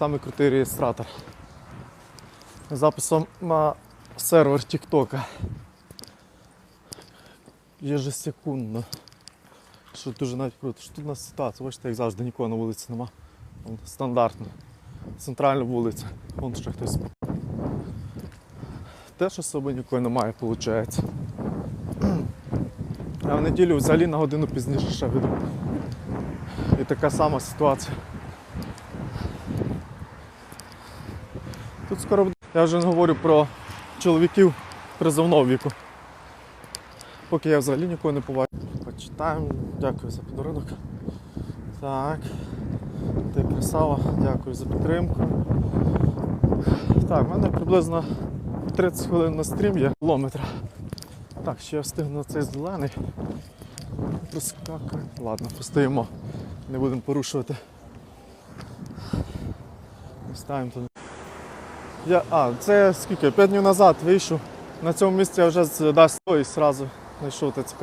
самий крутий реєстратор. Записом на сервер Тіктока. Єжесекундно. Що дуже навіть круто. Що тут у нас ситуація, бачите, як завжди, нікого на вулиці нема. Вон, Стандартно. Центральна вулиця. Вон ще хтось. Теж особи нікого немає, виходить. А в неділю взагалі на годину пізніше ще веду. І така сама ситуація. Тут скоро буде. Я вже не говорю про чоловіків призовного віку. Поки я взагалі нікого не побачив. Почитаємо. Дякую за подарунок. Так. Ти красава, дякую за підтримку. Так, в мене приблизно 30 хвилин на стрім є кілометра. Так, ще я встигну цей зелений. Проскакуємо. Ладно, постоїмо. Не будемо порушувати. Ставимо туди. Я, а, це скільки? 5 днів назад вийшов. На цьому місці я вже з дасть і одразу знайшов ТЦК.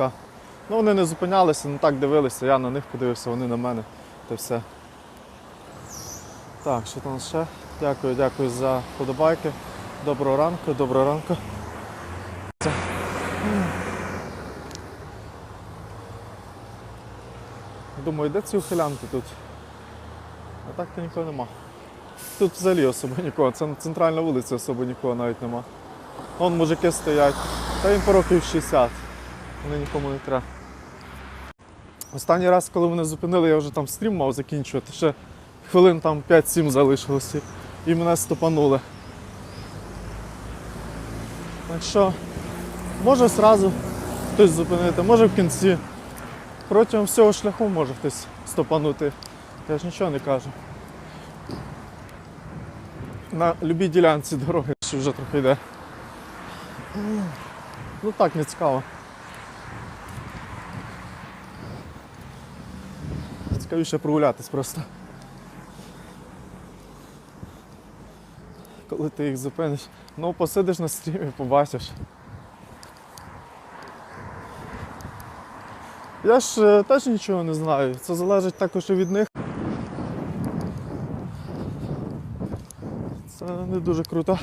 Ну вони не зупинялися, не так дивилися, я на них подивився, вони на мене. Та все. Так, що там ще? Дякую, дякую за подобайки. Доброго ранку, доброго ранку. Думаю, де ці ухилянки тут? А так то нікого нема. Тут взагалі особо нікого. Це центральна вулиця, особо нікого навіть нема. Вон мужики стоять. Та їм по років 60. Вони нікому не треба. Останній раз, коли мене зупинили, я вже там стрім мав закінчувати. Ще хвилин там 5-7 залишилося. І мене стопанули. Так що, може зразу хтось зупинити, може в кінці. Протягом всього шляху може хтось стопанути. Я ж нічого не кажу. На любій ділянці дороги що вже трохи йде. Ну так, не цікаво. Цікавіше прогулятись просто. Коли ти їх зупиниш. Ну, посидиш на стрімі, побачиш. Я ж е, теж нічого не знаю. Це залежить також і від них. Це не дуже круто.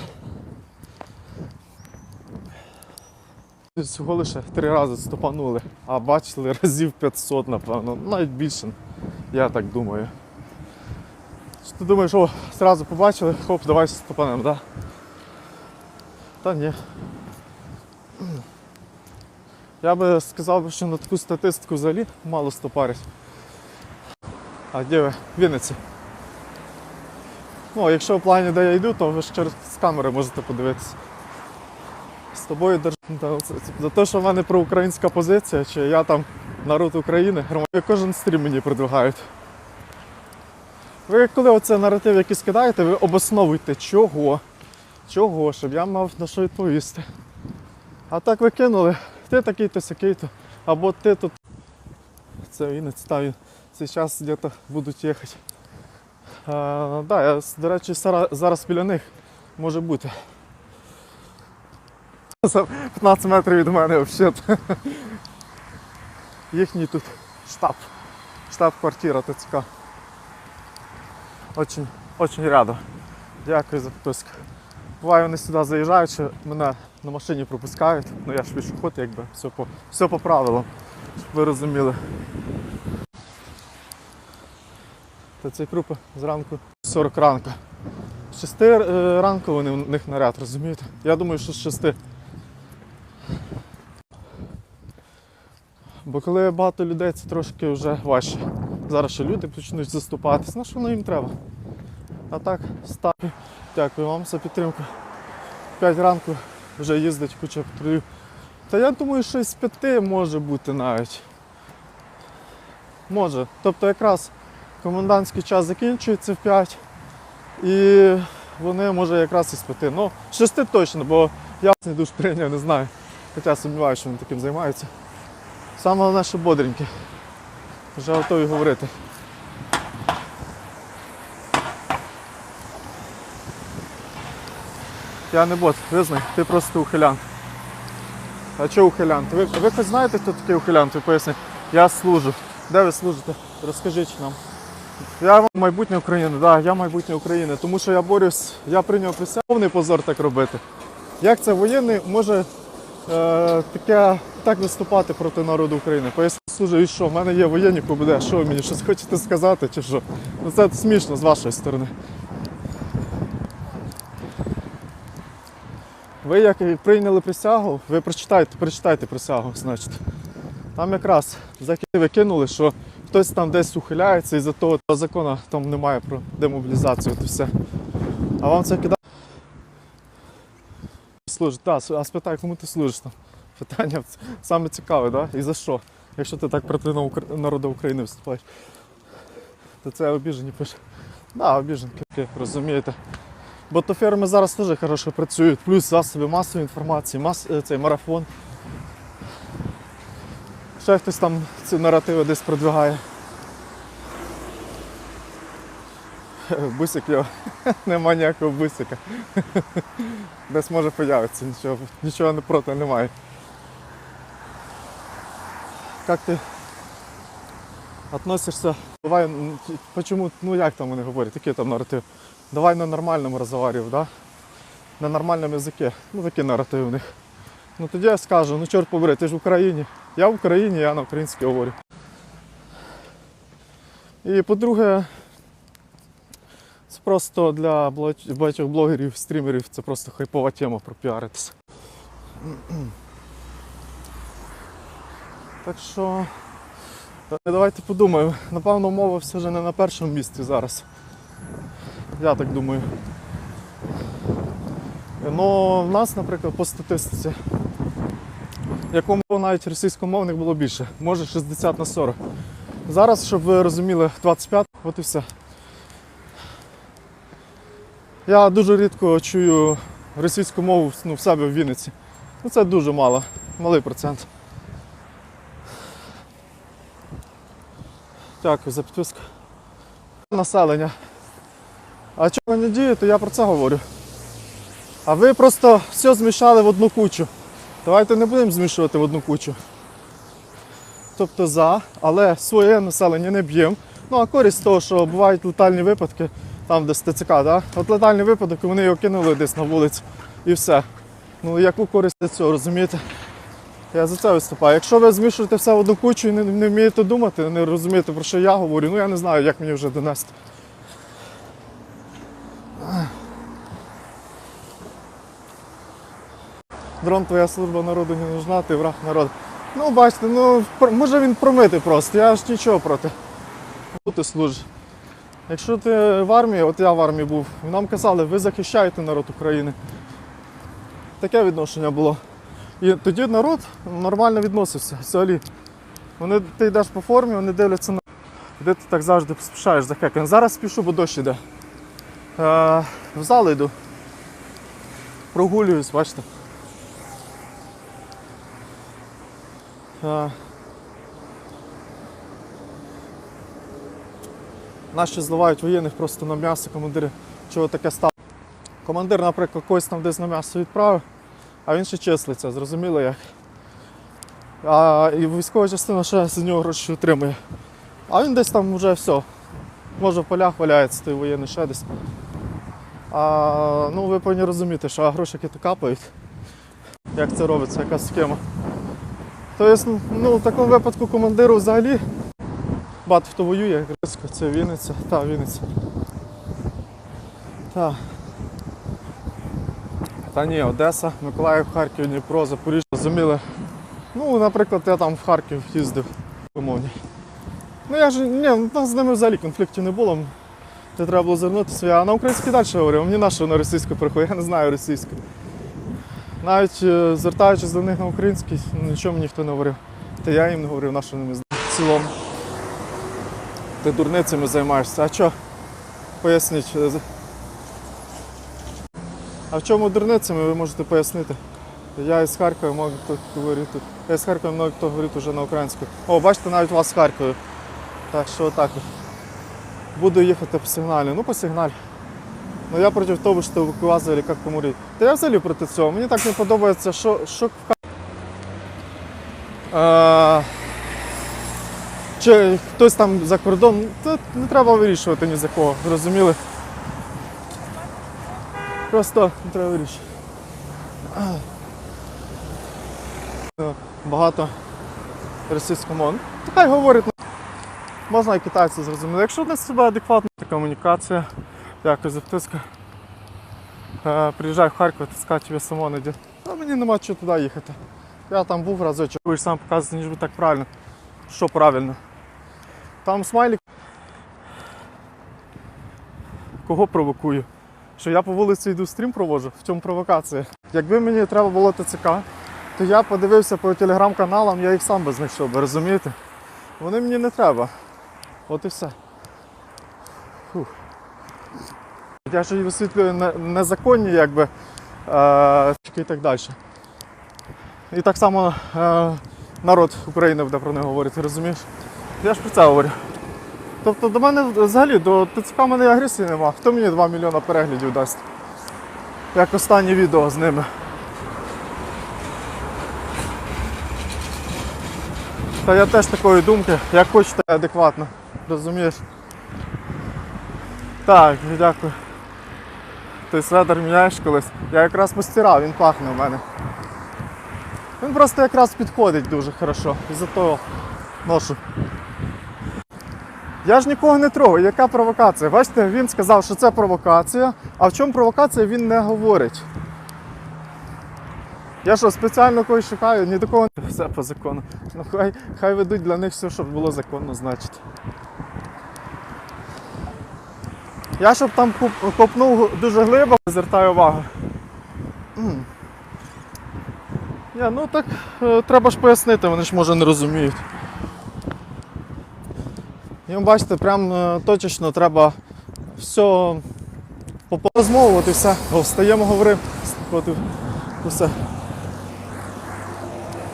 Всього лише три рази стопанули, а бачили разів 500, напевно, навіть більше, я так думаю. Що ти думаєш, о, зразу побачили, хоп, давай стопанем, да? Та ні. Я би сказав, що на таку статистику взагалі мало стопарить. А де ви? Вінниці. Ну, якщо в плані, де я йду, то ви ж через камери можете подивитися. З тобою держ... Це- це За те, що в мене проукраїнська позиція, чи я там народ України, громадяни, кожен стрім мені продвигають. Ви коли оце наратив якийсь кидаєте, ви обосновуйте чого. Чого, щоб я мав на що відповісти. А так ви кинули, ти такий-то, сякий-то, або ти тут. Це він зараз десь будуть їхати. А, да, я, до речі, зараз біля них може бути. 15 метрів від мене взагалі. Їхній тут штаб. Штаб-квартира ТЦК. Очень, очень рядом. Дякую за підписку. Буває, вони сюди заїжджають, мене на машині пропускають. Ну я ж пішоход, якби все по, все по правилам, щоб ви розуміли. Та ці групи зранку 40 ранку. З 6 е, ранку вони в них наряд, розумієте? Я думаю, що з 6. Бо коли багато людей, це трошки вже важче. Зараз ще люди почнуть заступатись, на що воно їм треба. А так, ставлю. Дякую вам за підтримку. 5 ранку вже їздить куча патрулів. Та я думаю, що і з 5 може бути навіть. Може. Тобто якраз комендантський час закінчується в 5. І вони може якраз із 5. Ну, з 6 точно, бо я не душ прийняв, не знаю. Хоча сумніваюся, що вони таким займаються. Саме головне, що бодренькі. Вже готові говорити. Я не бот, визнай, ти просто ухилянт. А чого ухилянт? Ви, ви хоч знаєте, хто такий ухилянт? Ви поясніть. Я служу. Де ви служите? Розкажіть нам. Я майбутнє України, да, я майбутнє України, тому що я борюсь, я прийняв присягу, позор так робити. Як це воєнний може е, таке, так виступати проти народу України? Поясню, служу, і що, в мене є воєнні КУБД, що ви мені щось хочете сказати чи що? Ну це смішно з вашої сторони. Ви як прийняли присягу, ви прочитайте, прочитайте присягу, значить. Там якраз закиди кинули, що хтось там десь ухиляється і за того закону там немає про демобілізацію, то все. А вам це кидає? Служить, так, а спитай, кому ти служиш там? Питання саме цікаве, да? І за що? Якщо ти так проти народу України виступаєш, то це обіжені пише. Да, обіженки, розумієте. Бо то ферми зараз теж хорошо працюють, плюс засоби масової інформації, мас, е, цей марафон. Ще хтось там ці наративи десь продвигає. Бусик його. Нема ніякого бусика. Десь може появитися, нічого, нічого проти немає. Як ти относишся? Давай, почему, ну як там вони говорять, який там наратив? Давай на нормальному розговорі, да? на нормальному язикі. Ну такий наратив у них. Ну тоді я скажу, ну чорт побери, ти ж в Україні. Я в Україні, я на українській говорю. І по-друге, це просто для багатьох блогерів, стрімерів, це просто хайпова тема пропіаритися. Так що давайте подумаємо. Напевно, мова все ж не на першому місці зараз. Я так думаю. Ну, в нас, наприклад, по статистиці, якому навіть російськомовних було більше, може 60 на 40. Зараз, щоб ви розуміли, 25, от і все. Я дуже рідко чую російську мову ну, в себе в Вінниці. Ну це дуже мало, малий процент. Дякую за підписку. Населення. А чого не дієте, я про це говорю. А ви просто все змішали в одну кучу. Давайте не будемо змішувати в одну кучу. Тобто за, але своє населення не б'ємо. Ну а користь того, що бувають летальні випадки, там де з ТЦК, да? от летальний випадок, вони його кинули десь на вулицю і все. Ну яку користь від цього, розумієте? Я за це виступаю. Якщо ви змішуєте все в одну кучу і не, не вмієте думати, не розумієте, про що я говорю, ну я не знаю, як мені вже донести. Дрон, твоя служба народу не нужна, ти враг народу. Ну, бачите, ну може він промити просто, я ж нічого проти. Ти служиш. Якщо ти в армії, от я в армії був, нам казали, ви захищаєте народ України. Таке відношення було. І тоді народ нормально відносився взагалі. Вони, ти йдеш по формі, вони дивляться на. Де ти так завжди поспішаєш за хеком. Зараз спішу, бо дощ іде. Е, в зал йду. Прогулююсь, бачите. Наші зливають воєнних просто на м'ясо, командири, чого таке стало. Командир, наприклад, когось там десь на м'ясо відправив, а він ще числиться, зрозуміло як. А і військова частина ще з нього гроші отримує. А він десь там вже все. Може в полях валяється, той воєнний ще десь. А, ну ви повинні розуміти, що гроші які капають. Як це робиться, яка схема. Тобто, ну, в такому випадку командиру взагалі багато хто воює, Грицько, це Вінниця, та Вінниця. Та. Та ні, Одеса, Миколаїв, Харків, Дніпро, Запоріжжя, розуміли. Ну, наприклад, я там в Харків їздив умовні. Ну я ж ні, з ними взагалі конфліктів не було. Де треба було звернутися. Я на українській далі говорив, мені на що на російську приходить, я не знаю російську. Навіть е, звертаючись до них на українській, нічого ніхто не говорив. Та я їм не говорив, на що знати. В цілому. Ти дурницями займаєшся. А що? Поясніть. е, А в чому дурницями ви можете пояснити? Я із Харкова можу хто говорити. тут. Я з Харкова много хто говорить уже на українську. О, бачите, навіть вас з Харкова. Так що отак. Буду їхати по сигналі. Ну, по сигналі. Ну я проти того, що евакуація, як поморіть. Та я взагалі проти цього. Мені так не подобається, що, що в Е, чи хтось там за кордон, то не треба вирішувати ні за кого, розуміли? Просто не треба вирішувати. Багато російськомовних. Ну, Хай говорять. Можна і китайці зрозуміли. Якщо не себе адекватна комунікація, якось записка. Е, приїжджай в Харків, тиска тебе само не. А мені нема чого туди їхати. Я там був разочок, ж сам показуєте, ніж би так правильно. Що правильно? Там смайлик. Кого провокую? Що я по вулиці йду стрім проводжу, в чому провокація? Якби мені треба було ТЦК, то я подивився по телеграм-каналам, я їх сам би знайшов, розумієте? Вони мені не треба. От і все. Я ж і висвітлюю незаконні, якби е, і так далі. І так само е, народ України буде про них говорити, розумієш? Я ж про це говорю. Тобто до мене взагалі до ТЦК мене агресії нема. Хто мені 2 мільйона переглядів дасть? Як останнє відео з ними. Та я теж такої думки, як хочете адекватно. Розумієш? Так, дякую. Ти сведер міняєш колись. Я якраз постирав, він пахне у мене. Він просто якраз підходить дуже хорошо. І за того ношу. Я ж нікого не трогаю. Яка провокація? Бачите, він сказав, що це провокація, а в чому провокація він не говорить. Я що, спеціально когось шукаю, ні до кого не все по закону. Ну хай, хай ведуть для них все, щоб було законно, значить. Я щоб там коп- копнув дуже глибоко, звертаю увагу. Я, ну так е, треба ж пояснити, вони ж може не розуміють. Їм бачите, прям е, точечно треба все порозмовувати все. О, Встаємо, говоримо. І і все.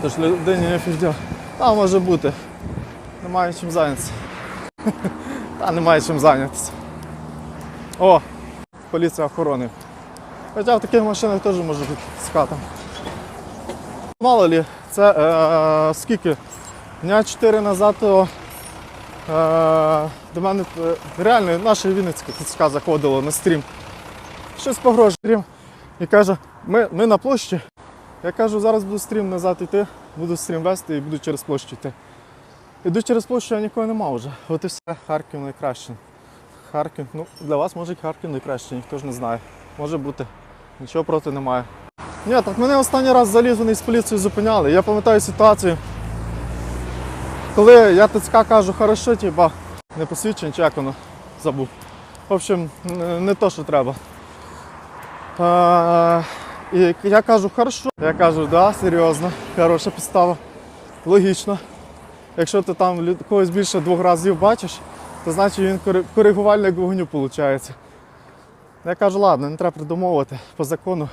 Тож людині не фігдя. Та може бути. Немає чим зайнятися. Та немає чим зайнятися. О, поліція охорони. Хоча в таких машинах теж може бути ската. Мало лі, це е, скільки? Дня 4 назад е, до мене е, реально наше Вінницьке ТЦК заходило на стрім. Щось погрожує стрім. І каже, ми, ми на площі. Я кажу, зараз буду стрім назад йти, буду стрім вести і буду через площу йти. Іду через площу, а нікого нема вже. От і все, Харків найкраще. Харків, ну для вас може Харків найкраще, ніхто ж не знає. Може бути. Нічого проти немає. Ні, так мене останній раз заліз з поліцією зупиняли. Я пам'ятаю ситуацію. Коли я ТЦК кажу, хорошо, типа, не посвідчень, чи воно забув. В общем, не то, що треба. А, і я кажу, хорошо. Я кажу, да, серйозно, хороша підстава. Логічно. Якщо ти там когось більше двох разів бачиш, то значить він коригувальник вогню виходить. Я кажу, ладно, не треба придумовувати по закону,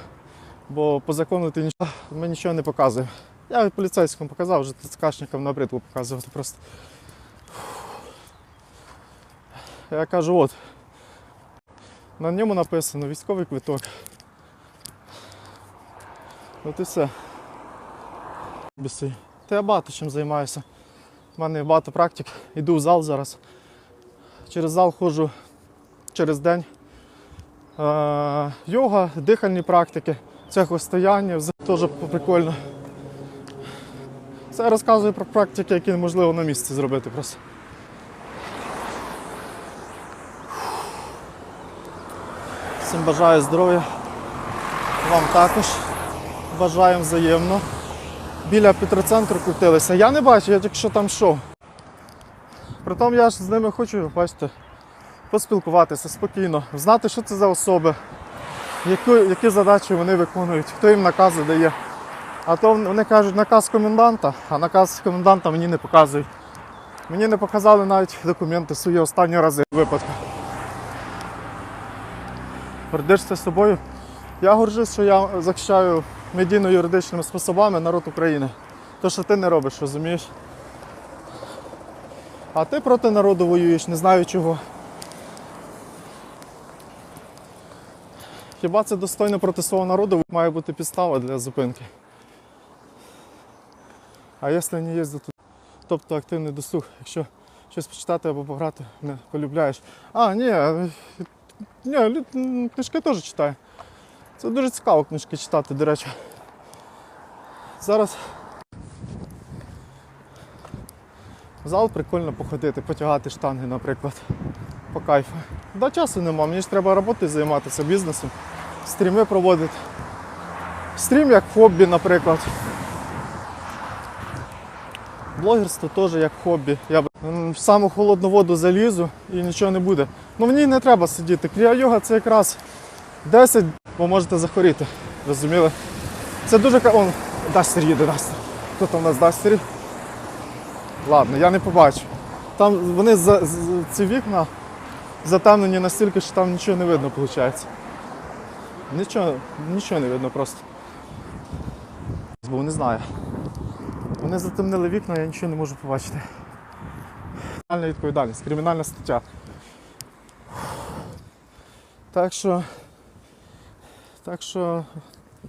бо по закону ти нічого, ми нічого не показуємо. Я поліцейському показав, вже ТЦКшникам набридло показувати просто. Я кажу, от. На ньому написано військовий квиток. От і все. Біси. Та я багато чим займаюся. У мене багато практик. Іду в зал зараз. Через зал ходжу через день. Йога, дихальні практики, цехостояння, теж прикольно. Це я розказую про практики, які неможливо на місці зробити просто. Всім бажаю здоров'я. Вам також. Бажаємо взаємно. Біля Петроцентру крутилися. Я не бачу, я тільки що там йшов. Притом я ж з ними хочу, бачите, поспілкуватися спокійно, знати, що це за особи, які, які задачі вони виконують, хто їм накази дає. А то вони кажуть наказ коменданта, а наказ коменданта мені не показують. Мені не показали навіть документи свої останні рази випадку. Гордишся собою. Я горжусь, що я захищаю медійно-юридичними способами народ України. То, що ти не робиш, розумієш? А ти проти народу воюєш, не знаю чого. Хіба це достойно проти свого народу має бути підстава для зупинки? А якщо не є тут, тобто активний досуг, якщо щось почитати або пограти не полюбляєш. А, ні, ні, книжки теж читаю. Це дуже цікаво книжки читати, до речі. Зараз зал прикольно походити, потягати штанги, наприклад. По кайфу. Да, часу нема, мені ж треба роботою займатися бізнесом, стріми проводити. Стрім як хобі, наприклад. Блогерство теж як хобі. Я в саму холодну воду залізу і нічого не буде. Ну в ній не треба сидіти. Кріа-йога це якраз 10, бо можете захворіти. Розуміли? Це дуже Он, Дастер їде, Дастер. Хто там у нас Дастері? Ладно, я не побачу. Там вони за, з- ці вікна затемнені настільки, що там нічого не видно, виходить. Нічого, нічого не видно просто. Бо не знаю. Вони затемнили вікна, я нічого не можу побачити. Кримінальна відповідальність, кримінальна стаття. Так що. Так що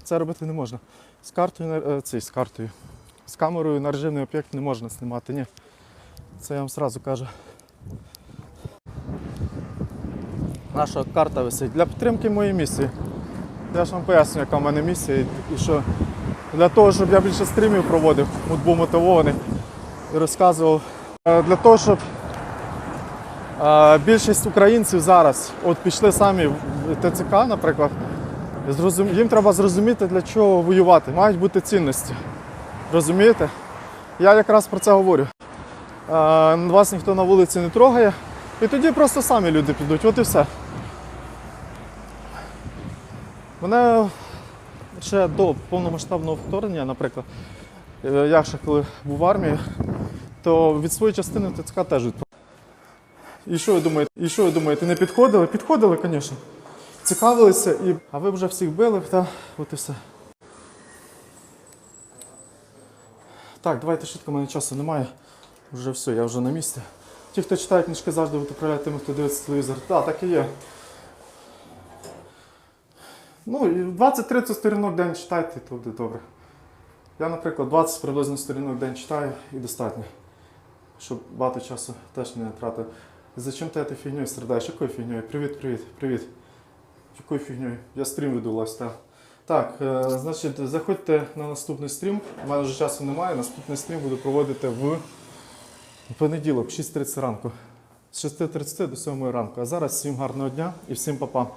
це робити не можна. З картою, е, цей, з картою. З камерою на режимний об'єкт не можна знімати, ні. Це я вам одразу кажу. Наша карта висить для підтримки моєї місії. Я ж вам поясню, яка в мене місія і, що для того, щоб я більше стрімів проводив, от був мотивований і розказував. Е, Для того, щоб е, більшість українців зараз от пішли самі в ТЦК, наприклад, їм треба зрозуміти, для чого воювати. Мають бути цінності. Розумієте? Я якраз про це говорю. Е, Вас ніхто на вулиці не трогає, і тоді просто самі люди підуть, от і все. Мене ще до повномасштабного вторгнення, наприклад, е, я ще коли був в армії, то від своєї частини ТЦК теж відправили. І що ви думаєте? І що ви думаєте, не підходили? Підходили, звісно. Цікавилися, і... а ви вже всіх били, та от і все. Так, давайте швидко, у мене часу немає. Вже все, я вже на місці. Ті, хто читає книжки, завжди виправляють тими, хто дивиться телевізор. Так, так і є. Ну, 20-30 сторінок в день читайте, то буде добре. Я, наприклад, 20 приблизно сторінок в день читаю і достатньо. Щоб багато часу теж не тратив. Зачем ти фігньою страдаєш? Якою фігньою? Привіт, привіт, привіт. Якою фігньою? Я стрім веду, Лась, так. Е, значить, заходьте на наступний стрім. У мене вже часу немає. Наступний стрім буду проводити в понеділок, 6.30 ранку. З 6.30 до 7 ранку. А зараз всім гарного дня і всім па-па.